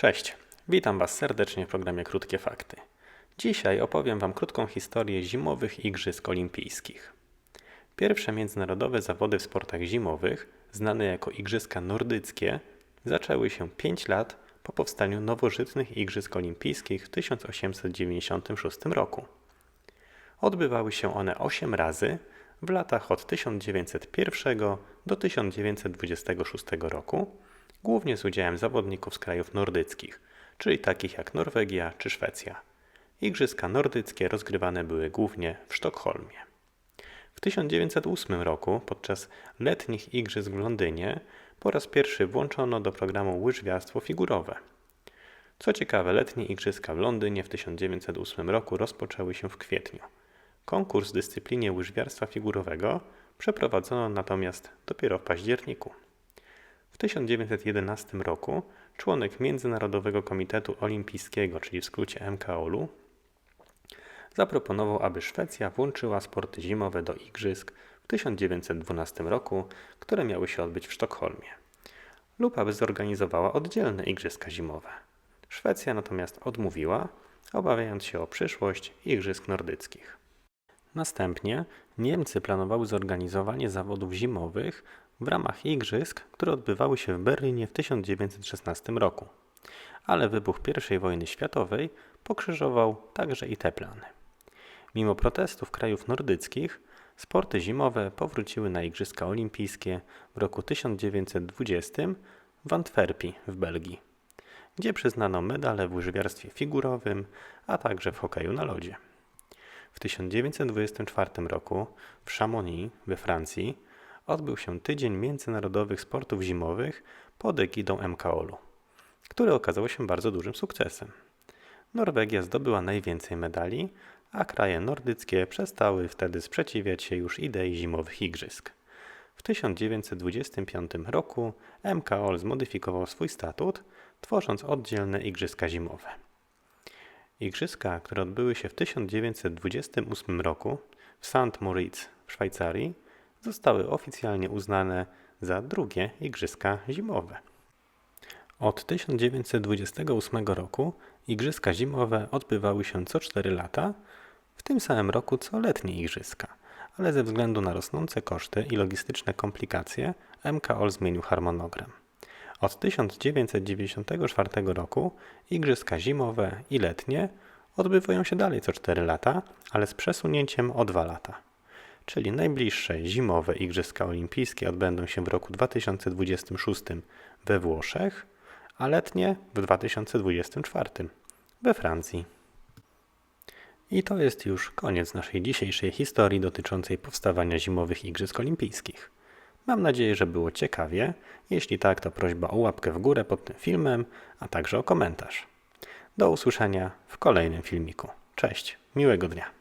Cześć, witam Was serdecznie w programie Krótkie Fakty. Dzisiaj opowiem Wam krótką historię zimowych Igrzysk Olimpijskich. Pierwsze międzynarodowe zawody w sportach zimowych, znane jako Igrzyska Nordyckie, zaczęły się 5 lat po powstaniu nowożytnych Igrzysk Olimpijskich w 1896 roku. Odbywały się one 8 razy w latach od 1901 do 1926 roku, głównie z udziałem zawodników z krajów nordyckich, czyli takich jak Norwegia czy Szwecja. Igrzyska nordyckie rozgrywane były głównie w Sztokholmie. W 1908 roku, podczas letnich igrzysk w Londynie, po raz pierwszy włączono do programu łyżwiarstwo figurowe. Co ciekawe, letnie igrzyska w Londynie w 1908 roku rozpoczęły się w kwietniu. Konkurs w dyscyplinie łyżwiarstwa figurowego przeprowadzono natomiast dopiero w październiku. W 1911 roku członek Międzynarodowego Komitetu Olimpijskiego, czyli w skrócie MKOL-u, zaproponował, aby Szwecja włączyła sporty zimowe do igrzysk w 1912 roku, które miały się odbyć w Sztokholmie, lub aby zorganizowała oddzielne igrzyska zimowe. Szwecja natomiast odmówiła, obawiając się o przyszłość igrzysk nordyckich. Następnie Niemcy planowały zorganizowanie zawodów zimowych w ramach igrzysk, które odbywały się w Berlinie w 1916 roku. Ale wybuch I wojny światowej pokrzyżował także i te plany. Mimo protestów krajów nordyckich, sporty zimowe powróciły na Igrzyska Olimpijskie w roku 1920 w Antwerpii w Belgii, gdzie przyznano medale w łyżwiarstwie figurowym, a także w hokeju na lodzie. W 1924 roku w Chamonix we Francji odbył się Tydzień Międzynarodowych Sportów Zimowych pod egidą MKOL-u, który okazał się bardzo dużym sukcesem. Norwegia zdobyła najwięcej medali, a kraje nordyckie przestały wtedy sprzeciwiać się już idei zimowych igrzysk. W 1925 roku MKOL zmodyfikował swój statut, tworząc oddzielne igrzyska zimowe. Igrzyska, które odbyły się w 1928 roku w St. Moritz w Szwajcarii, zostały oficjalnie uznane za drugie Igrzyska Zimowe. Od 1928 roku Igrzyska Zimowe odbywały się co 4 lata, w tym samym roku co letnie Igrzyska, ale ze względu na rosnące koszty i logistyczne komplikacje MKOL zmienił harmonogram. Od 1994 roku Igrzyska Zimowe i letnie odbywają się dalej co 4 lata, ale z przesunięciem o 2 lata czyli najbliższe zimowe Igrzyska Olimpijskie odbędą się w roku 2026 we Włoszech, a letnie w 2024 we Francji. I to jest już koniec naszej dzisiejszej historii dotyczącej powstawania zimowych Igrzysk Olimpijskich. Mam nadzieję, że było ciekawie. Jeśli tak, to prośba o łapkę w górę pod tym filmem, a także o komentarz. Do usłyszenia w kolejnym filmiku. Cześć, miłego dnia.